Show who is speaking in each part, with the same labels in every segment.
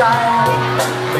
Speaker 1: ใจ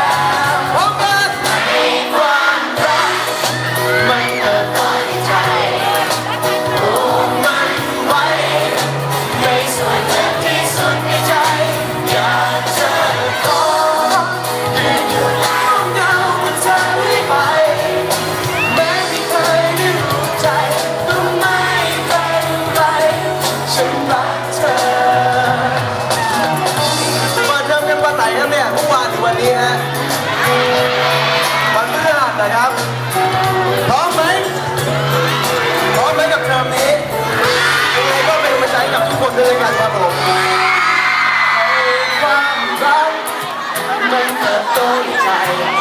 Speaker 1: ครับผมให้ความรักมันเติบโตในใจ